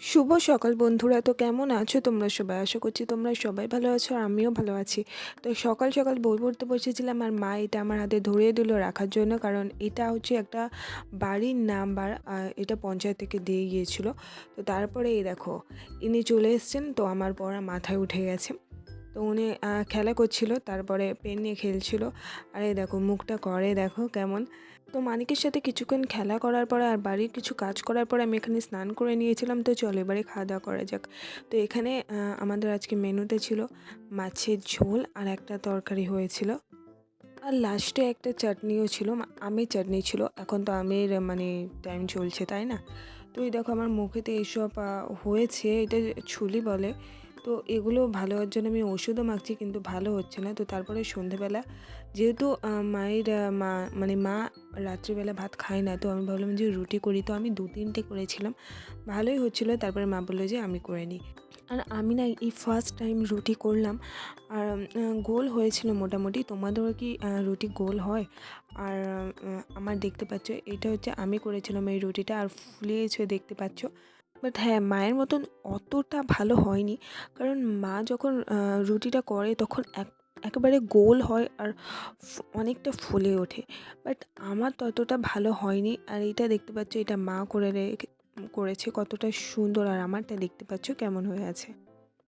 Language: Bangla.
শুভ সকাল বন্ধুরা। তো কেমন আছো তোমরা সবাই? আশা করছি তোমরা সবাই ভালো আছো আর আমিও ভালো আছি। তো সকাল সকাল বই পড়তে বসেছিলাম আর মা এটা আমার হাতে ধরিয়ে দিল রাখার জন্য কারণ এটা হচ্ছে একটা বাড়ির নাম্বার এটা পঞ্চায়েত থেকে দিয়ে গিয়েছিল। তো তারপরে এই দেখো, ইনি চলে এসেছেন তো আমার পড়া মাথায় উঠে গেছে। তো উনি খেলা করছিল, তারপরে পেন নিয়ে খেলছিল। আর এই দেখো, মুখটা করে দেখো কেমন। তো মানিকের সাথে কিছুক্ষণ খেলা করার পরে আর বাড়ির কিছু কাজ করার পরে আমি এখানে স্নান করে নিয়েছিলাম, তো চলো এবারে খাওয়া দাওয়া করা যাক। তো এখানে আমাদের আজকে মেনুতে ছিল মাছের ঝোল আর একটা তরকারি হয়েছিল। আর লাস্টে একটা চাটনিও ছিল আমের চাটনি ছিল। এখন তো আমের মানে টাইম চলছে, তাই না? তো এই দেখো আমার মুখেতে এইসব হয়েছে। এটা ছুলি বলে তো এগুলো ভালো হওয়ার জন্য আমি ওষুধও মাখছি, কিন্তু ভালো হচ্ছে না। তো তারপরে সন্ধেবেলা যেহেতু মায়ের মা মানে মা রাত্রিবেলা ভাত খায় না, তো আমি ভাবলাম যে রুটি করি। তো আমি দু তিনটে করেছিলাম, ভালোই হচ্ছিল। তারপরে মা বলল যে আমি করে নিই। আর আমি না এই ফার্স্ট টাইম রুটি করলাম, আর গোল হয়েছিল মোটামুটি। তোমাদেরও কি রুটি গোল হয়? আর আমার দেখতে পাচ্ছ, এটা হচ্ছে আমি করেছিলাম এই রুটিটা। আর ফুলিয়েছে দেখতে পাচ্ছ বাট হ্যাঁ মায়ের মতন অতটা ভালো হয়নি। কারণ মা যখন রুটিটা করে তখন এক, একেবারে গোল হয় আর অনেকটা ফুলে ওঠে। বাট আমার ততটা ভালো হয়নি। আর এটা দেখতে পাচ্ছ, এটা মা করে করেছে কতটা সুন্দর। আর আমারটা দেখতে পাচ্ছ কেমন হয়ে আছে।